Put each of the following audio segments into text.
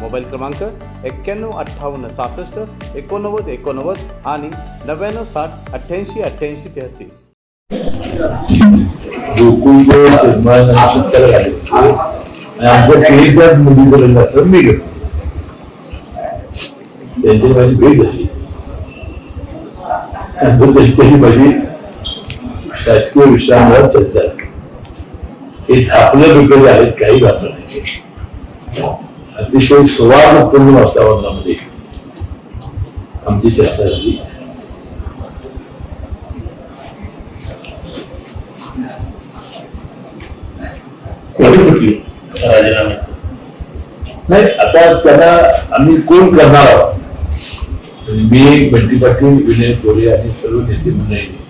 Mobile क्रमांक एक्क्याण्णव अठ्ठावन्न सहासष्ट एकोणनव्वद एकोणनव्वद आणि नव्याण्णव साठ अठ्ठ्याऐंशी अठ्ठ्याऐंशी तेहतीस. त्यांची माझी भेट झाली. माझी शासकीय विषयांवर चर्चा हे आपल्या डोक्याचे आहेत काही बातम्या नाही. अतिशय सुवर्णपूर्ण वातावरणामध्ये आमची चर्चा झाली. कोणी राजीनामे नाही आता त्यांना आम्ही कोण करणार आहोत? मी बंटी पाटील विनय कोरे आणि सर्व नेते मंडळीने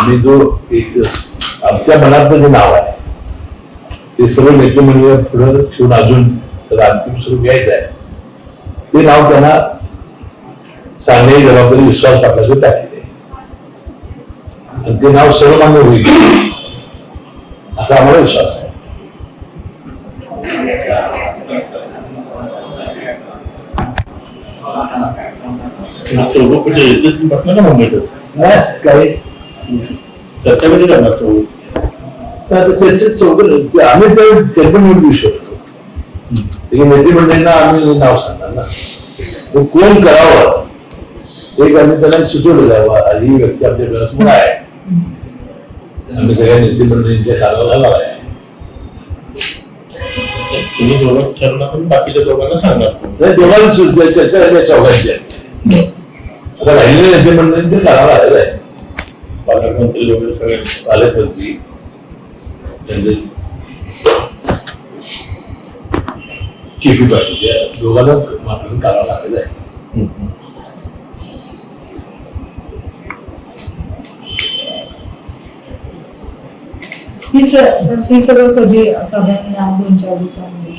आम्ही जो एक आमच्या मनातलं जे नाव आहे ते सर्व नेते मंडळी पुढे ठेवून अजून त्याला अंतिम स्वरूप घ्यायचं आहे. ते नाव त्यांना सांगण्याची जबाबदारी विश्वास टाकल्याचं टाकलेली आहे. आणि ते नाव सर्वमान्य होईल. असा आम्हाला विश्वास आहे. मुंबईत नाही, काही कधी करणार आता चर्चेत चौकड ते आम्ही तर कल्पनेवर देऊ शकतो. ते नेते मंडळींना आम्ही नाव सांगणार ना. कोण करावं? एक आम्ही त्यांना सुचवलेलं आहे ही व्यक्ती आपल्या डोळ्यासमोर आहे. आम्ही सगळ्या नेते मंडळींच्या कानावर घालावा आहे. तुम्ही दोघं ठरणार पण बाकीच्या दोघांना सांगणार. दोघांना चर्चा चौघांची आहे. आता कानावर आलेलं आहे. पालकमंत्री पालकमंत्री. दोघांना ही सगळं कधी साधारण या दोन चार दिवसांमध्ये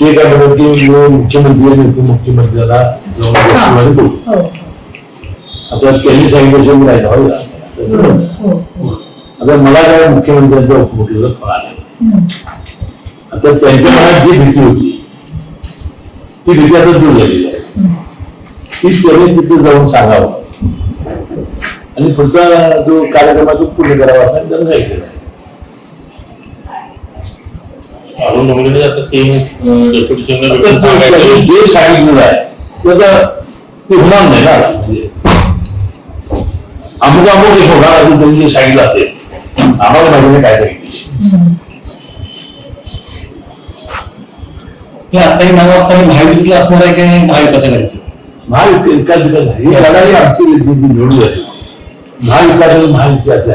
ते काय म्हणतात की मुख्यमंत्री जाऊन बोलू. हो. आता त्यांनी सांगितलं हो. आता मला काय मुख्यमंत्र्यांच्या आलं. हम्म. आता त्यांच्या मनात जी भीती होती ती भीती आता दूर झालेली आहे. ती त्यांनी तिथे जाऊन सांगावं. आणि पुढचा जो कार्यक्रम आहे तो पूर्ण करावा असं त्यांना सांगितलेलं आहे अरुण आता ते डेप्युटी जे सांगितलेलं आहे ते आता ते होणार नाही ना म्हणजे अमुक अमुक एक होणार अजून त्यांनी जे सांगितलं असेल आम्हाला माहिती काय सांगितलं हम्म. हे आता नऊ वाजता महायुतीतलं असणार आहे की महाविकास आघाडीचं महाविकास विकास ही लढाई आमची निवडून झाली महाविकास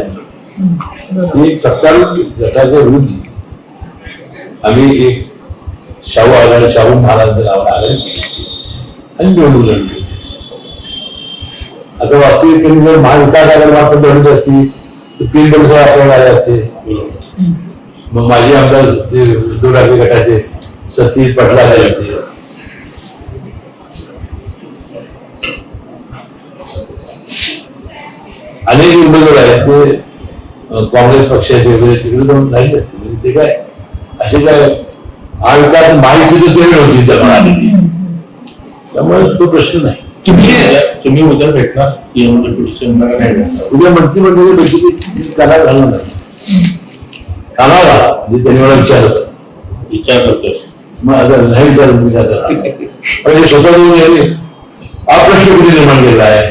हम्म. बरोबर. एक सत्तारूढ गटाच्या विरुद्ध आम्ही एक शाहू आघाडी शाहू महाराज आघाडी आणि निवडणूक लढली आता वास्तविकपणे जर महाविकास आघाडी मात्र लढत असती तर तीन वर्ष आपण आले असते. मग माझे आमदार ते उद्धव ठाकरे गटाचे सतीश पटला आले असते अनेक उमेदवार आहेत ते काँग्रेस पक्षाचे वगैरे तिकडे जाऊन नाही जाते म्हणजे ते काय असे काय महाविकास माहिती तर तेवढी होती जमा आलेली त्यामुळे तो प्रश्न नाही. तुम्ही उद्या भेटणार उद्या मंत्रिमंडळाच्या बैठकीत कानावर घालणार नाही. कानावर घाला. म्हणजे त्यांनी मला विचारलं. विचार करतोय मग आता नाही विचारत मी काय करणार? पण स्वतः हा प्रश्न कुठे निर्माण केला आहे?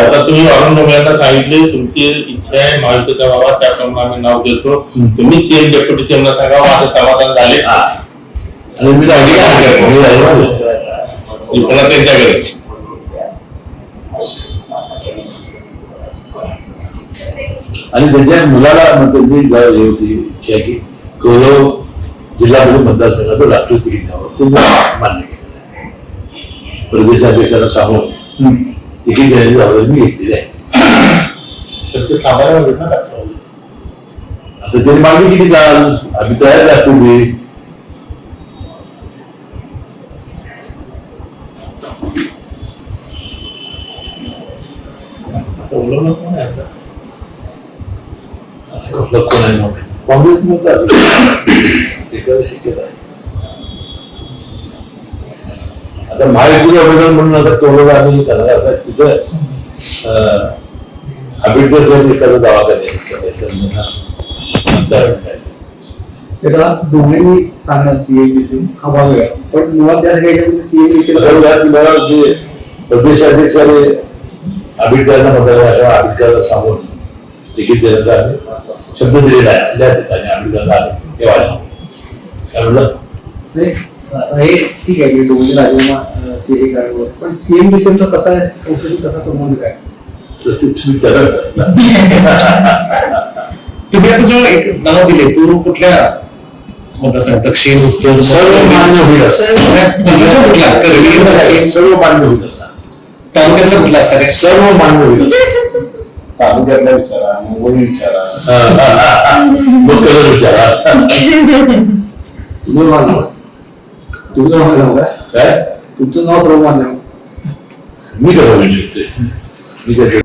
आता तुम्ही अरुण सांगितले तुमची इच्छा आहे महायुतीचा बाबा त्याप्रमाणे आम्ही नाव देतो. हम्म. तुम्ही सीएम डेप्युटी सीएमला सांगा माझं समाधान झाले. आणि मी राहिली आणि त्यांच्या मुलाला ग- हे होती इच्छा की कोलो जिल्हा परिषद मतदारसंघाचं राष्ट्रीय तिकीट द्यावं ते मान्य केलं प्रदेशाध्यक्षांना सांगून तिकीट देण्याची जबाबदारी मी घेतलेली आहे ते. आता त्यांनी मागणी किती काल आम्ही तयार आहे बोलवलं कोण आहे आता? कोण आहे नव्हतं. काँग्रेस नव्हतं शक्यता आहे आता महायुतीचे उमेदवार म्हणून आता कौरव आम्ही करणार आता तिथं आंबेडकर साहेब एखादा त्याला दोन्ही सांगणार सीएबीसी हा भाग आहे पण मुळात त्या सीएबीसी जे प्रदेशाध्यक्षाने आंबेडकरांना मतदार आंबेडकरांना सांगून तिकीट देण्याचा शब्द दिलेला आहे असल्या ठिकाणी आम्ही ठेवायला काय म्हणलं? हे ठीक आहे दोन्ही राजीनामा ते हे करावं पण सीएमबीसीचा कसा आहे संसदेत कसा संबंध काय? तर ते तुम्ही त्याला. तुम्ही आता जो एक नाव दिले तो कुठल्या दक्षिण उत्तर सर्व मान्य होईल सर्व मान्य होईल. तालुक्यातला कुठला सगळ्या सर्व मान्य होईल. असं. तालुक्यातला विचारा मुंबई विचारा. मग कलर विचारा. तुझं मानव तुझं मानव काय? काय? तुमचं नाव सर्व मान्य मी कसं म्हणू शकते मी कसं